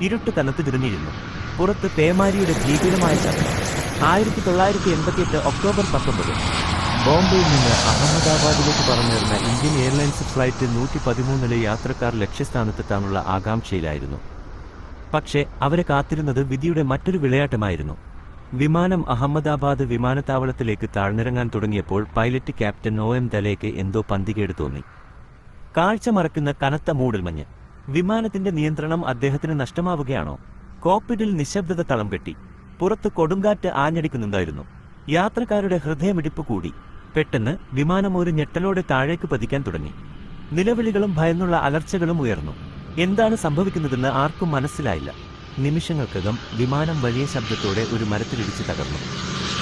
ഇരുട്ട് കനത്തു തിരിഞ്ഞിരുന്നു. പുറത്ത് പേമാരിയുടെ ഭീകരമായ ശബ്ദം. ആയിരത്തി തൊള്ളായിരത്തി എൺപത്തിയെട്ട് ഒക്ടോബർ പത്തൊമ്പത്. ബോംബെയിൽ നിന്ന് അഹമ്മദാബാദിലേക്ക് പറഞ്ഞിരുന്ന ഇന്ത്യൻ എയർലൈൻസ് ഫ്ലൈറ്റ് നൂറ്റി പതിമൂന്നിലെ യാത്രക്കാർ ലക്ഷ്യസ്ഥാനത്തെത്താനുള്ള ആകാംക്ഷയിലായിരുന്നു. പക്ഷേ അവരെ കാത്തിരുന്നത് വിധിയുടെ മറ്റൊരു വിളയാട്ടമായിരുന്നു. വിമാനം അഹമ്മദാബാദ് വിമാനത്താവളത്തിലേക്ക് താഴ്ന്നിറങ്ങാൻ തുടങ്ങിയപ്പോൾ പൈലറ്റ് ക്യാപ്റ്റൻ ഒ എം ദലേക്ക് എന്തോ പന്തികേട് തോന്നി. കാഴ്ച മറക്കുന്ന കനത്ത മൂടൽമഞ്ഞ്. വിമാനത്തിന്റെ നിയന്ത്രണം അദ്ദേഹത്തിന് നഷ്ടമാവുകയാണോ? കോപ്പിഡിൽ നിശബ്ദത തളം കെട്ടി പുറത്ത് കൊടുങ്കാറ്റ് ആഞ്ഞടിക്കുന്നുണ്ടായിരുന്നു. യാത്രക്കാരുടെ ഹൃദയമിടിപ്പ് കൂടി. പെട്ടെന്ന് വിമാനം ഒരു ഞെട്ടലോടെ താഴേക്ക് പതിക്കാൻ തുടങ്ങി. നിലവിളികളും ഭയന്നുള്ള അലർച്ചകളും ഉയർന്നു. എന്താണ് സംഭവിക്കുന്നതെന്ന് ആർക്കും മനസ്സിലായില്ല. നിമിഷങ്ങൾക്കകം വിമാനം വലിയ ശബ്ദത്തോടെ ഒരു മരത്തിലിടിച്ച് തകർന്നു.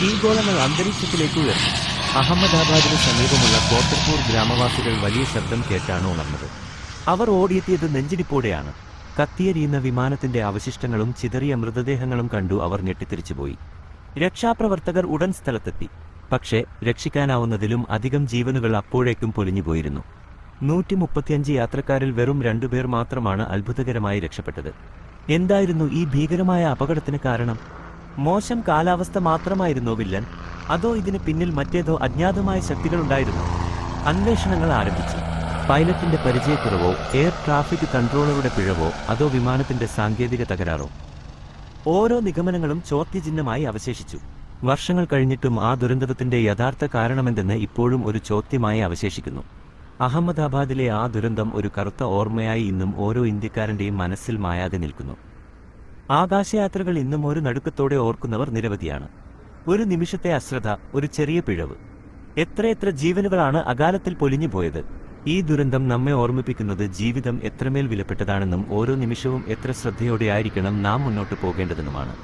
തീഗോളങ്ങൾ അന്തരീക്ഷത്തിലേക്ക് ഉയർന്നു. അഹമ്മദാബാദിന് സമീപമുള്ള കോട്ടർപൂർ ഗ്രാമവാസികൾ വലിയ ശബ്ദം കേട്ടാണ് ഉണർന്നത്. അവർ ഓടിയെത്തിയത് നെഞ്ചിടിപ്പോടെയാണ്. കത്തിയെരിയുന്ന വിമാനത്തിന്റെ അവശിഷ്ടങ്ങളും ചിതറിയ മൃതദേഹങ്ങളും കണ്ടു അവർ ഞെട്ടിത്തിരിച്ചുപോയി. രക്ഷാപ്രവർത്തകർ ഉടൻ സ്ഥലത്തെത്തി. പക്ഷേ രക്ഷിക്കാനാവുന്നതിലും അധികം ജീവനുകൾ അപ്പോഴേക്കും പൊലിഞ്ഞുപോയിരുന്നു. നൂറ്റി മുപ്പത്തിയഞ്ച് യാത്രക്കാരിൽ വെറും രണ്ടുപേർ മാത്രമാണ് അത്ഭുതകരമായി രക്ഷപ്പെട്ടത്. എന്തായിരുന്നു ഈ ഭീകരമായ അപകടത്തിന് കാരണം? മോശം കാലാവസ്ഥ മാത്രമായിരുന്നോ വില്ലൻ? അതോ ഇതിന് പിന്നിൽ മറ്റേതോ അജ്ഞാതമായ ശക്തികളുണ്ടായിരുന്നു? അന്വേഷണങ്ങൾ ആരംഭിച്ചു. പൈലറ്റിന്റെ പരിചയക്കുറവോ എയർ ട്രാഫിക് കൺട്രോളറുടെ പിഴവോ അതോ വിമാനത്തിന്റെ സാങ്കേതിക തകരാറോ? ഓരോ നിഗമനങ്ങളും ചോദ്യചിഹ്നമായി അവശേഷിച്ചു. വർഷങ്ങൾ കഴിഞ്ഞിട്ടും ആ ദുരന്തത്തിന്റെ യഥാർത്ഥ കാരണമെന്തെന്ന് ഇപ്പോഴും ഒരു ചോദ്യമായി അവശേഷിക്കുന്നു. അഹമ്മദാബാദിലെ ആ ദുരന്തം ഒരു കറുത്ത ഓർമ്മയായി ഇന്നും ഓരോ ഇന്ത്യക്കാരന്റെയും മനസ്സിൽ മായാതെ നിൽക്കുന്നു. ആകാശയാത്രകൾ ഇന്നും ഒരു നടുക്കത്തോടെ ഓർക്കുന്നവർ നിരവധിയാണ്. ഒരു നിമിഷത്തെ അശ്രദ്ധ ഒരു ചെറിയ പിഴവ്. എത്രയെത്ര ജീവനുകളാണ് അകാലത്തിൽ പൊലിഞ്ഞുപോയത്. ഈ ദുരന്തം നമ്മെ ഓർമ്മിപ്പിക്കുന്നത് ജീവിതം എത്രമേൽ വിലപ്പെട്ടതാണെന്നും ഓരോ നിമിഷവും എത്ര ശ്രദ്ധയോടെ ആയിരിക്കണം നാം മുന്നോട്ട് പോകേണ്ടതെന്നുമാണ്.